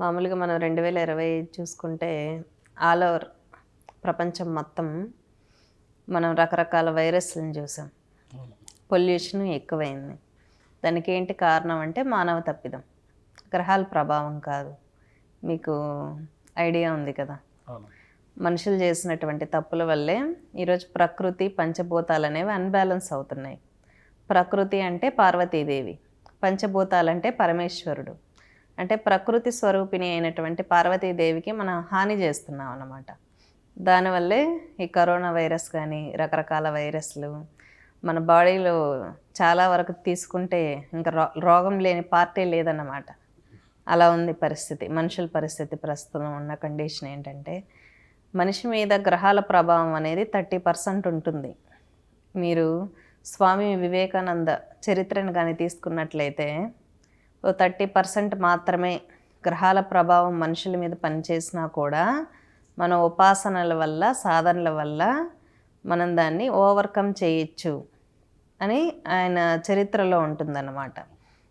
మామూలుగా మనం రెండు వేల ఇరవై చూసుకుంటే ఆల్ ఓవర్ ప్రపంచం మొత్తం మనం రకరకాల వైరస్లను చూసాం. పొల్యూషన్ ఎక్కువైంది. దానికి ఏంటి కారణం అంటే మానవ తప్పిదం. గ్రహాల ప్రభావం కాదు. మీకు ఐడియా ఉంది కదా? మనుషులు చేసినటువంటి తప్పుల వల్లే ఈరోజు ప్రకృతి పంచభూతాలు అనేవి అన్బ్యాలెన్స్ అవుతున్నాయి. ప్రకృతి అంటే పార్వతీదేవి. పంచభూతాలంటే పరమేశ్వరుడు. అంటే ప్రకృతి స్వరూపిణి అయినటువంటి పార్వతీదేవికి మనం హాని చేస్తున్నాం అన్నమాట. దానివల్లే ఈ కరోనా వైరస్ కానీ రకరకాల వైరస్లు మన బాడీలో చాలా వరకు తీసుకుంటే ఇంకా రో రోగం లేని పార్టీ లేదన్నమాట. అలా ఉంది పరిస్థితి. మనుషుల పరిస్థితి ప్రస్తుతం ఉన్న కండిషన్ ఏంటంటే మనిషి మీద గ్రహాల ప్రభావం అనేది థర్టీ పర్సెంట్ ఉంటుంది. మీరు స్వామి వివేకానంద చరిత్రను కానీ తీసుకున్నట్లయితే ఓ థర్టీ పర్సెంట్ మాత్రమే గ్రహాల ప్రభావం మనుషుల మీద పనిచేసినా కూడా మన ఉపాసనల వల్ల సాధనల వల్ల మనం దాన్ని ఓవర్కమ్ చేయొచ్చు అని ఆయన చరిత్రలో ఉంటుందన్నమాట.